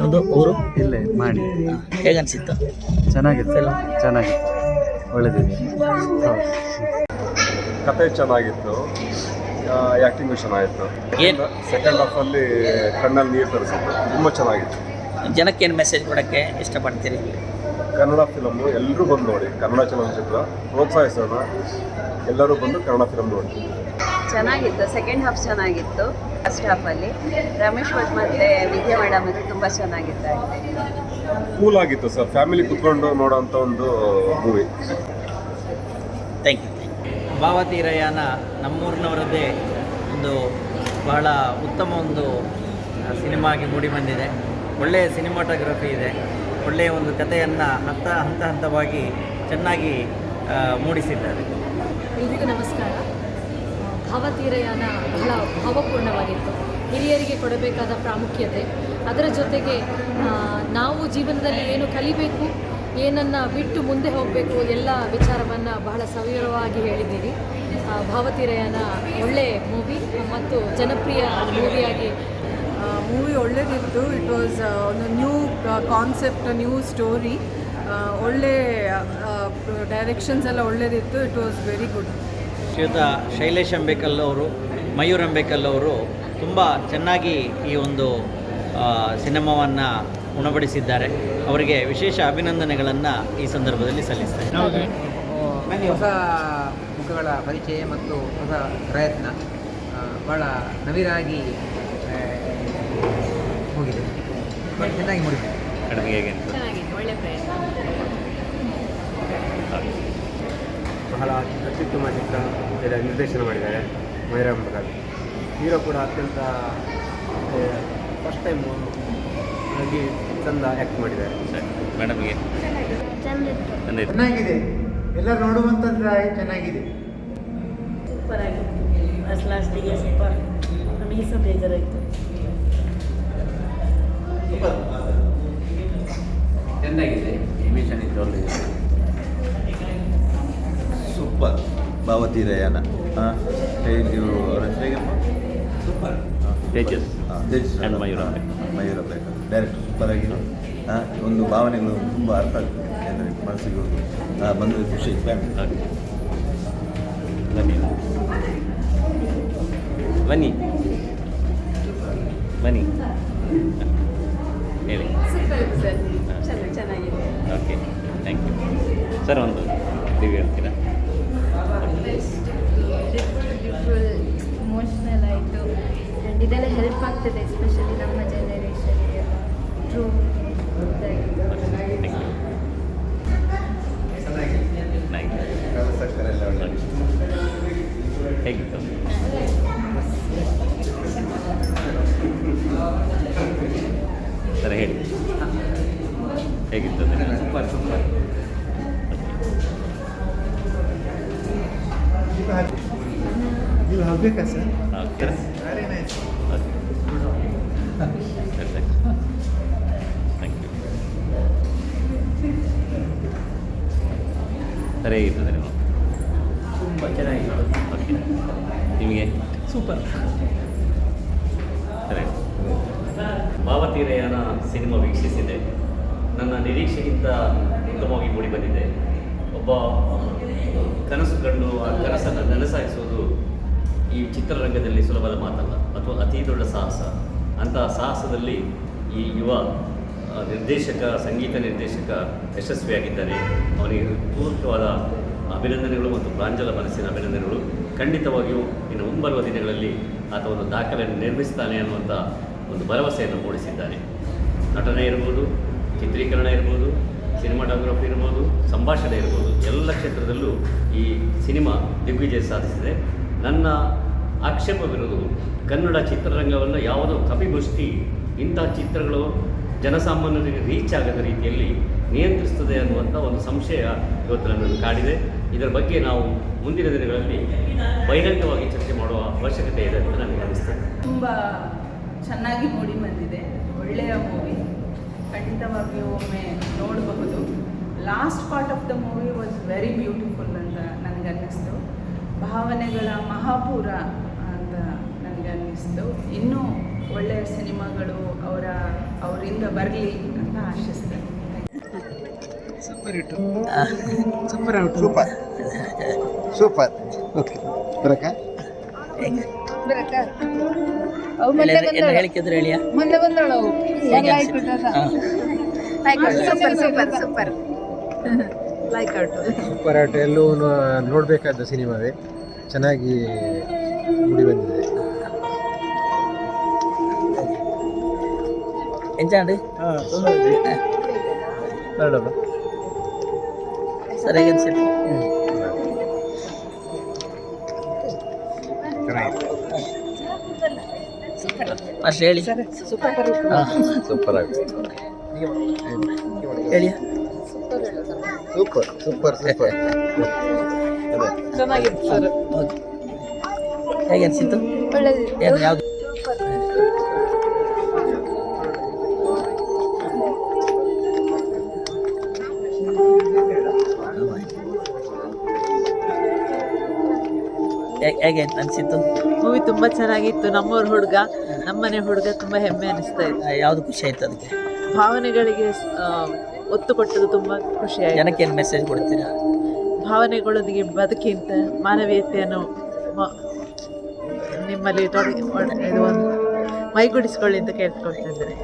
ನಿಮ್ಮದು ಊರು? ಇಲ್ಲೇ ಮಾಡಿ. ಹೇಗನ್ಸಿತ್ತು? ಚೆನ್ನಾಗಿತ್ತು? ಚೆನ್ನಾಗಿತ್ತು ಒಳ್ಳೆದಿದೆ. ಕತೆ ಚೆನ್ನಾಗಿತ್ತು. ಆ್ಯಕ್ಟಿಂಗು ಚೆನ್ನಾಗಿತ್ತು. ಏನು? ಸೆಕೆಂಡ್ ಹಾಫಲ್ಲಿ ಕಣ್ಣಲ್ಲಿ ನೀರು ತರಿಸಿತ್ತು. ತುಂಬ ಚೆನ್ನಾಗಿತ್ತು. ಜನಕ್ಕೆ ಏನು ಮೆಸೇಜ್ ಕೊಡೋಕ್ಕೆ ಇಷ್ಟಪಡ್ತೀರಿ? ಕನ್ನಡ ಫಿಲಮ್ಮು ಎಲ್ಲರೂ ಬಂದು ನೋಡಿ. ಕನ್ನಡ ಚಲನಚಿತ್ರ ಪ್ರೋತ್ಸಾಹಿಸೋಣ. ಎಲ್ಲರೂ ಬಂದು ಕನ್ನಡ ಫಿಲಮ್ ನೋಡಿ. ಚೆನ್ನಾಗಿತ್ತು. ಸೆಕೆಂಡ್ ಹಾಫ್ ಚೆನ್ನಾಗಿತ್ತು. ಫಸ್ಟ್ ಹಾಫಲ್ಲಿ ರಮೇಶ್ ಭಟ್ ಮತ್ತು ವಿದ್ಯಾ ಮೇಡಮ್ ಅದು ತುಂಬ ಚೆನ್ನಾಗಿತ್ತು. ಕೂಲ್ ಆಗಿತ್ತು ಸರ್. ಫ್ಯಾಮಿಲಿ ಕುತ್ಕೊಂಡು ನೋಡೋಂಥ ಒಂದು ಮೂವಿ ಭಾವತೀರಯಾನ ನಮ್ಮೂರಿನವರದ್ದೇ ಒಂದು ಬಹಳ ಉತ್ತಮ ಒಂದು ಸಿನಿಮಾಗಿ ಮೂಡಿಬಂದಿದೆ ಒಳ್ಳೆಯ ಸಿನಿಮಾಟೋಗ್ರಫಿ ಇದೆ. ಒಳ್ಳೆಯ ಒಂದು ಕಥೆಯನ್ನು ಹಂತ ಹಂತ ಹಂತವಾಗಿ ಚೆನ್ನಾಗಿ ಮೂಡಿಸಿದ್ದಾರೆ. ಎಲ್ರಿಗೂ ನಮಸ್ಕಾರ. ಭಾವತೀರಯಾನ ಬಹಳ ಭಾವಪೂರ್ಣವಾಗಿತ್ತು. ಹಿರಿಯರಿಗೆ ಕೊಡಬೇಕಾದ ಪ್ರಾಮುಖ್ಯತೆ, ಅದರ ಜೊತೆಗೆ ನಾವು ಜೀವನದಲ್ಲಿ ಏನು ಕಲಿಬೇಕು ಏನನ್ನು ಬಿಟ್ಟು ಮುಂದೆ ಹೋಗಬೇಕು ಎಲ್ಲ ವಿಚಾರವನ್ನು ಬಹಳ ಸವಿವರವಾಗಿ ಹೇಳಿದ್ದೀರಿ. ಭಾವತಿರಯನ ಒಳ್ಳೆ ಮೂವಿ ಮತ್ತು ಜನಪ್ರಿಯ ಮೂವಿಯಾಗಿ ಮೂವಿ ಒಳ್ಳೇದಿತ್ತು. ಇಟ್ ವಾಸ್ ಒಂದು ನ್ಯೂ ಕಾನ್ಸೆಪ್ಟ್ ನ್ಯೂ ಸ್ಟೋರಿ ಒಳ್ಳೆ ಡೈರೆಕ್ಷನ್ಸ್ ಎಲ್ಲ ಒಳ್ಳೇದಿತ್ತು. ಇಟ್ ವಾಸ್ ವೆರಿ ಗುಡ್ ಶ್ರೀಯುತ ಶೈಲೇಶ್ ಅಂಬೇಕಲ್ ಅವರು ಮಯೂರ್ ಅಂಬೇಕಲ್ ಅವರು ತುಂಬ ಚೆನ್ನಾಗಿ ಈ ಒಂದು ಸಿನಿಮಾವನ್ನು ಉಣಬಡಿಸಿದ್ದಾರೆ. ಅವರಿಗೆ ವಿಶೇಷ ಅಭಿನಂದನೆಗಳನ್ನು ಈ ಸಂದರ್ಭದಲ್ಲಿ ಸಲ್ಲಿಸ್ತೇನೆ. ಹೊಸ ಮುಖಗಳ ಪರಿಚಯ ಮತ್ತು ಹೊಸ ಪ್ರಯತ್ನ ಬಹಳ ಭಾಳ ನವಿರಾಗಿ ಹೋಗಿದೆ. ಚೆನ್ನಾಗಿ ಮೂಡಿದೆ ಚೆನ್ನಾಗಿದೆ ಒಳ್ಳೆ ಪ್ರಯತ್ನ. ಬಹಳ ಅತ್ಯುತ್ತಮ ಚಿತ್ರ ನಿರ್ದೇಶನ ಮಾಡಿದ್ದಾರೆ ಮೈರಾಮ್ ಪ್ರಕಾಶ್ ಹೀರೋ ಕೂಡ ಅತ್ಯಂತ ಫಸ್ಟ್ ಟೈಮ್ ಆಗಿ ಚಂದ ಆ್ಯಕ್ಟ್ ಮಾಡಿದ್ದಾರೆ. ಮೇಡಮ್ಗೆ ಚೆನ್ನಾಗಿದೆ. ಎಲ್ಲ ನೋಡುವಂಥದ್ದಾಗಿ ಚೆನ್ನಾಗಿದೆ. ಸೂಪರ್ ಆಗಿತ್ತು ಲಾಸ್ಟ್ ಲಾಸ್ಟಿಗೆ ಸೂಪರ್ ನಮಗೆ ಸಹ ಬೇಜಾರಾಯಿತು. ಚೆನ್ನಾಗಿದೆ. ಎಮಿಷನ್ ಇತ್ತು ಸೂಪರ್ ಸೂಪರ್ ಭಾವತೀರಯಾನ. ಹಾಂ ಹೇಗೆ ಅವರ ಹೆಸರು ಹೇಗಮ್ಮ? Super Tejas Tejas And Mayura. Mayura ಬೇಕು ಡೈರೆಕ್ಟ್ ಸೂಪರ್ ಆಗಿ ಹಾಂ ಒಂದು ಭಾವನೆಗಳು ತುಂಬ ಅರ್ಥ ಆಗ್ತದೆ. ಅಂದರೆ ಮನಸ್ಸಿಗೆ ಒಂದು ಬಂದು ಬಂದರೆ ಖುಷಿ ಫ್ಯಾಮಿಲಿ ಬನ್ನಿ. ಬನ್ನಿ. ಬನ್ನಿ. ಹೇಳಿ. ಸೂಪರ್ ಸರ್ ಚೆನ್ನಾಗಿ ಚೆನ್ನಾಗಿದೆ ಓಕೆ ಥ್ಯಾಂಕ್ ಯು ಸರ್ ಒಂದು ನೀವು ಹೇಳ್ತೀರಾ? ಬ್ಯೂಟಿಫುಲ್ ಇಮೋಷ್ನಲ್ ಆಯಿತು ಇದೆಲ್ಲ ಹೆಲ್ಪ್ ಆಗ್ತದೆ ಎಸ್ಪೆಷಲಿ ನಮ್ಮ ಜನರೇಷನ್ಗೆ ಟ್ರೂ ಹೇಗಿತ್ತು ಸರ್ ಹೇಳಿ. ಹೇಗಿತ್ತು ಸೂಪರ್ ಸೂಪರ್. ನೀವು ಹೋಗ್ಬೇಕಾ ಸರ್? ಓಕೆ ಸರಿ ನಿಮ್ಮ ತುಂಬ ಚೆನ್ನಾಗಿತ್ತು ಓಕೆ ನಿಮಗೆ? ಸೂಪರ್ ಸರಿ. ಭಾವತೀರಯಾನ ಸಿನಿಮಾ ವೀಕ್ಷಿಸಿದೆ. ನನ್ನ ನಿರೀಕ್ಷೆಗಿಂತ ಉತ್ತಮವಾಗಿ ಮೂಡಿ ಬಂದಿದೆ. ಒಬ್ಬ ಕನಸು ಕಂಡು ಆ ಕನಸನ್ನು ನನಸಾಗಿಸುವುದು ಈ ಚಿತ್ರರಂಗದಲ್ಲಿ ಸುಲಭದ ಮಾತಲ್ಲ ಅಥವಾ ಅತೀ ದೊಡ್ಡ ಸಾಹಸ. ಅಂತಹ ಸಾಹಸದಲ್ಲಿ ಈ ಯುವ ನಿರ್ದೇಶಕ, ಸಂಗೀತ ನಿರ್ದೇಶಕ ಯಶಸ್ವಿಯಾಗಿದ್ದಾರೆ. ಅವನಿಗೆ ಪೂರ್ವಕವಾದ ಅಭಿನಂದನೆಗಳು ಮತ್ತು ಪ್ರಾಂಜಲ ಮನಸ್ಸಿನ ಅಭಿನಂದನೆಗಳು. ಖಂಡಿತವಾಗಿಯೂ ಇನ್ನು ಮುಂಬರುವ ದಿನಗಳಲ್ಲಿ ಆತ ಒಂದು ದಾಖಲೆಯನ್ನು ನಿರ್ಮಿಸ್ತಾನೆ ಅನ್ನುವಂಥ ಒಂದು ಭರವಸೆಯನ್ನು ಮೂಡಿಸಿದ್ದಾರೆ. ನಟನೆ ಇರ್ಬೋದು, ಚಿತ್ರೀಕರಣ ಇರ್ಬೋದು, ಸಿನಿಮಾಟೋಗ್ರಫಿ ಇರ್ಬೋದು, ಸಂಭಾಷಣೆ ಇರ್ಬೋದು, ಎಲ್ಲ ಕ್ಷೇತ್ರದಲ್ಲೂ ಈ ಸಿನಿಮಾ ದಿಗ್ವಿಜಯ ಸಾಧಿಸಿದೆ. ನನ್ನ ಆಕ್ಷೇಪವಿರುವುದು ಕನ್ನಡ ಚಿತ್ರರಂಗವನ್ನು ಯಾವುದೋ ಕಪಿಗೋಷ್ಠಿ ಇಂಥ ಚಿತ್ರಗಳು ಜನಸಾಮಾನ್ಯರಿಗೆ ರೀಚ್ ಆಗದ ರೀತಿಯಲ್ಲಿ ನಿಯಂತ್ರಿಸ್ತದೆ ಅನ್ನುವಂಥ ಒಂದು ಸಂಶಯ ಇವತ್ತು ನನ್ನನ್ನು ಕಾಡಿದೆ. ಇದರ ಬಗ್ಗೆ ನಾವು ಮುಂದಿನ ದಿನಗಳಲ್ಲಿ ಬಹಿರಂಗವಾಗಿ ಚರ್ಚೆ ಮಾಡುವ ಅವಶ್ಯಕತೆ ಇದೆ ಅಂತ ನನಗೆ ಅನಿಸ್ತದೆ. ತುಂಬ ಚೆನ್ನಾಗಿ ಮೂಡಿ ಬಂದಿದೆ. ಒಳ್ಳೆಯ ಮೂವಿ ಖಂಡಿತವಾಗಿಯೂ ಒಮ್ಮೆ ನೋಡಬಹುದು. Last part of the movie was very beautiful ಅಂತ ನನಗೆ ಅನ್ನಿಸ್ತು. ಭಾವನೆಗಳ ಮಹಾಪೂರ ಅಂತ ನನಗೆ ಅನ್ನಿಸ್ತು. ಇನ್ನೂ ಒಳ್ಳೆಯ ಸಿನಿಮಾಗಳು ಅವರ ಅವರಿಂದ ಬರಲಿ ಅಂತ ಆಶಿಸ್ತೇನೆ. Super super out. Super. Super. Okay. ಬರಕ? ಹೇಳಿಕಿದ್ರೆ ಹೇಳಿಯ ಮೊನ್ನೆ ಬಂದೋಳು ಅವು. ಹೆಂಗ್ ಆಯ್ತು super super super like out super out ಎಲ್ಲೂ ನೋಡಬೇಕಾದ ಸಿನಿಮಾವೇ. ಚೆನ್ನಾಗಿ ಮೂಡಿ ಬಂದಿದೆ. ನೋಡೋಣ ಸರಿಯಾಗಿ ಅನ್ಸಿತ್ತು ಅಷ್ಟು ಹೇಳಿ ಸೂಪರ್ ಆಗಿದೆ ಹೇಳಿ ಸೂಪರ್ ಸೂಪರ್ ಸೂಪರ್ ಚೆನ್ನಾಗಿತ್ತು ಸರ್ ಓಕೆ ಹೇಗೆ ಅನಿಸಿತ್ತು ಏನು ಯಾವುದು ಹೇಗೆ ಅನಿಸಿತ್ತು? ಮೂವಿ ತುಂಬ ಚೆನ್ನಾಗಿತ್ತು. ನಮ್ಮೂರ ಹುಡುಗ ನಮ್ಮನೆ ಹುಡುಗ ತುಂಬ ಹೆಮ್ಮೆ ಅನಿಸ್ತಾ ಇತ್ತು. ಯಾವುದು ಖುಷಿ ಆಯ್ತು ಅದಕ್ಕೆ? ಭಾವನೆಗಳಿಗೆ ಒತ್ತು ಕೊಟ್ಟದ್ದು ತುಂಬ ಆಯ್ತು. ಜನಕ್ಕೆ ಏನು ಮೆಸೇಜ್ ಕೊಡ್ತೀರಾ? ಭಾವನೆಗಳೊಂದಿಗೆ ಬದುಕಿಂತ ಮಾನವೀಯತೆಯನ್ನು ನಿಮ್ಮಲ್ಲಿ ತೊಡಗಿ ಮೈಗೂಡಿಸ್ಕೊಳ್ಳಿ ಅಂತ ಕೇಳ್ಕೊಳ್ತಾ ಇದ್ದಾರೆ